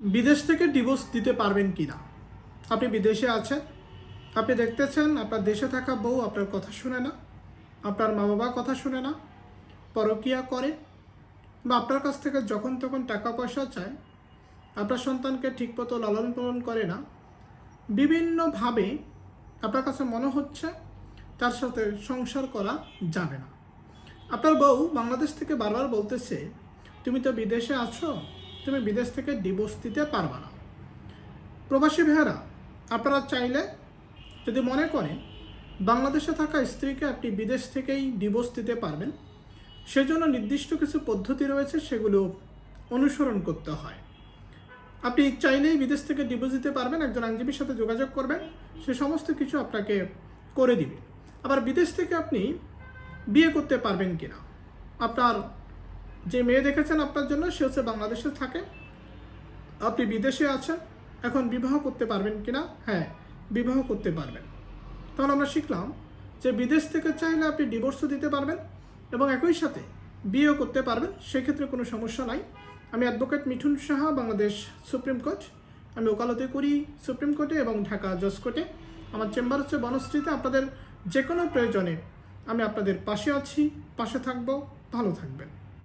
বিদেশ থেকে ডিভোর্স দিতে পারবেন কি না আপনি বিদেশে আছেন, আপনি দেখতেছেন আপনার দেশে থাকা বউ আপনার কথা শুনে না, আপনার মা বাবা কথা শুনে না, পরকিয়া করে, বা আপনার কাছ থেকে যখন তখন টাকা পয়সা চায়, আপনার সন্তানকে ঠিকমতো লালন পালন করে না, বিভিন্নভাবে আপনার কাছে মনে হচ্ছে তার সাথে সংসার করা যাবে না। আপনার বউ বাংলাদেশ থেকে বারবার বলতেছে, তুমি তো বিদেশে আছো তুমি বিদেশ থেকে ডিভোর্স দিতে পারবে না। প্রবাসী ভাইয়েরা, আপনারা চাইলে যদি মনে করেন বাংলাদেশে থাকা স্ত্রীকে আপনি বিদেশ থেকেই ডিভোর্স দিতে পারবেন, সেজন্য নির্দিষ্ট কিছু পদ্ধতি রয়েছে সেগুলো অনুসরণ করতে হয়। আপনি চাইলেই বিদেশ থেকে ডিভোর্স দিতে পারবেন, একজন আইনজীবীর সাথে যোগাযোগ করবেন, সে সমস্ত কিছু আপনাকে করে দিবে। আবার বিদেশ থেকে আপনি বিয়ে করতে পারবেন কিনা, আপনার যে মেয়ে দেখেছেন আপনার জন্য, সে হচ্ছে বাংলাদেশে থাকে। আপনি বিদেশে আছেন, এখন বিবাহ করতে পারবেন কিনা? হ্যাঁ বিবাহ করতে পারবেন। তাহলে আমরা শিখলাম যে বিদেশ থেকে চাইলে আপনি ডিভোর্সও দিতে পারবেন এবং একই সাথে বিয়েও করতে পারবেন, সেক্ষেত্রে কোনো সমস্যা নাই। আমি advocate Mithun Saha, Bangladesh supreme court. আমি ওকালতি করি সুপ্রিম কোর্টে এবং ঢাকা জজ কোর্টে। আমার চেম্বার হচ্ছে বনশ্রীতে, আপনাদের যে কোনো প্রয়োজনে আমি আপনাদের পাশে আছি, পাশে থাকব, ভালো থাকবেন।